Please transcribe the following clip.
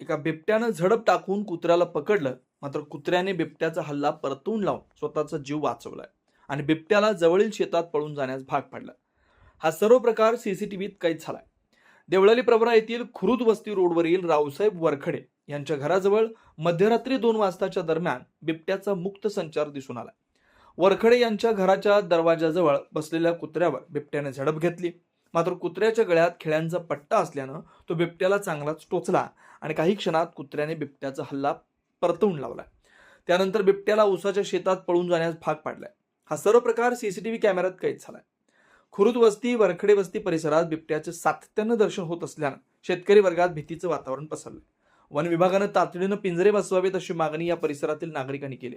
एका बिबट्यानं झडप टाकून कुत्र्याला पकडलं मात्र कुत्र्याने बिबट्याचा हल्ला परतवून लावून स्वतःचा जीव वाचवलाय आणि बिबट्याला जवळील शेतात पळून जाण्यास भाग पाडला. हा सर्व प्रकार सीसीटीव्हीत कैद झालाय. देवळाली प्रवरा येथील खुरुद वस्ती रोडवरील रावसाहेब वरखडे यांच्या घराजवळ मध्यरात्री दोन वाजताच्या दरम्यान बिबट्याचा मुक्त संचार दिसून आला. वरखडे यांच्या घराच्या दरवाजाजवळ बसलेल्या कुत्र्यावर बिबट्याने झडप घेतली. मात्र कुत्र्याच्या गळ्यात खिळ्यांचा पट्टा असल्यानं तो बिबट्याला चांगलाच टोचला आणि काही क्षणात कुत्र्याने बिबट्याचा हल्ला परतवून लावला. त्यानंतर बिबट्याला उसाच्या शेतात पळून जाण्यास भाग पाडलाय. हा सर्व प्रकार सीसीटीव्ही कॅमेऱ्यात कैद झालाय. खुरुद वस्ती वरखडे वस्ती परिसरात बिबट्याचे सातत्यानं दर्शन होत असल्यानं शेतकरी वर्गात भीतीचं वातावरण पसरलंय. वन विभागानं तातडीनं पिंजरे बसवावेत अशी मागणी या परिसरातील नागरिकांनी केली